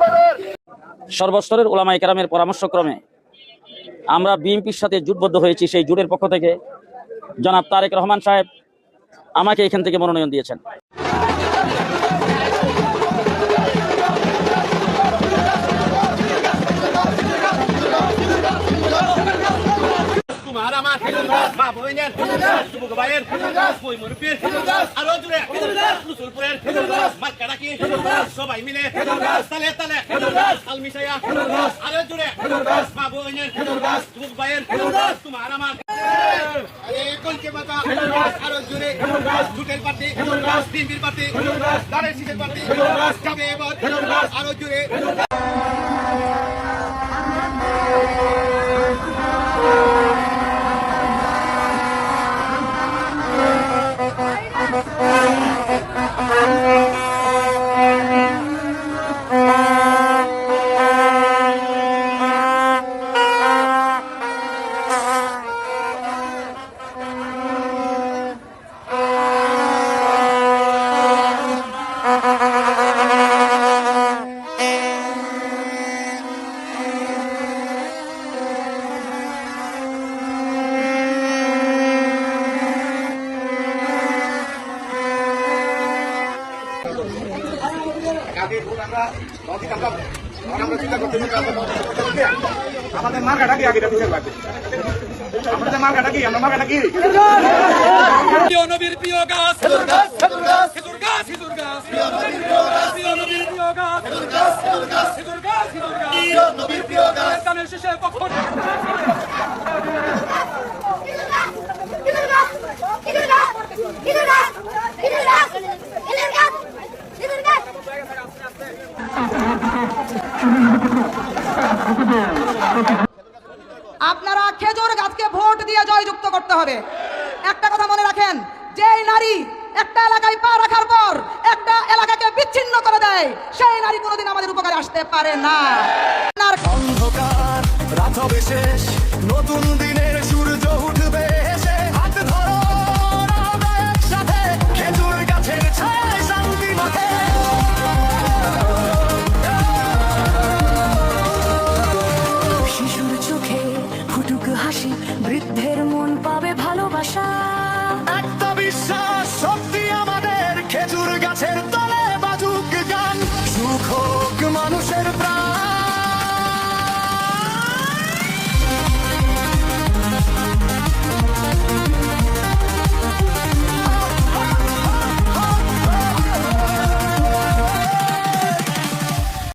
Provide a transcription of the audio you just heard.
পাড়ার সর্বস্তরের ওলামাই কেরামের পরামর্শক্রমে আমরা বিএনপির সাথে জুটবদ্ধ হয়েছি সেই জুটের পক্ষ থেকে। জনাব তারেক রহমান সাহেব আমাকে এখান থেকে মনোনয়ন দিয়েছেন। মা বইনের যুবক ভাইয়ের বই মুরব্বীর আরও জুড়ে রসুলপুরের মার্কা ডাকি সবাই মিলে তালে তালে তাল মিশাইয়া আরও জুড়ে মা বইনের যুবক ভাইয়ের আরও জুড়ে আগে ভোট আমরা অধিক আমরা আমরা চিন্তা করতে আমাদের মার্কাটা কি? আগে বিচার লাগবে আমাদের মার্কাটা কি? আমরা মার্কাটা কি? প্রিয় নবীর প্রিয় গাছ খেজুর গাছ খেজুর গাছ খেজুর গাছ খেজুর গাছ প্রিয় নবীর প্রিয় গাছ প্রিয় নবীর প্রিয় গাছ খেজুর গাছ খেজুর গাছ খেজুর গাছ খেজুর গাছ প্রিয় নবীর প্রিয় গাছ গানের শেষে পক্ষ আপনারা খেজুর গাছকে ভোট দিয়ে জয়যুক্ত করতে হবে। একটা কথা মনে রাখেন, যেই নারী একটা এলাকায় পা রাখার পর একটা এলাকাকে বিচ্ছিন্ন করে দেয়, সেই নারী কোনোদিন আমাদের উপকারে আসতে পারে না। অন্ধকার নতুন দিন Lisa something.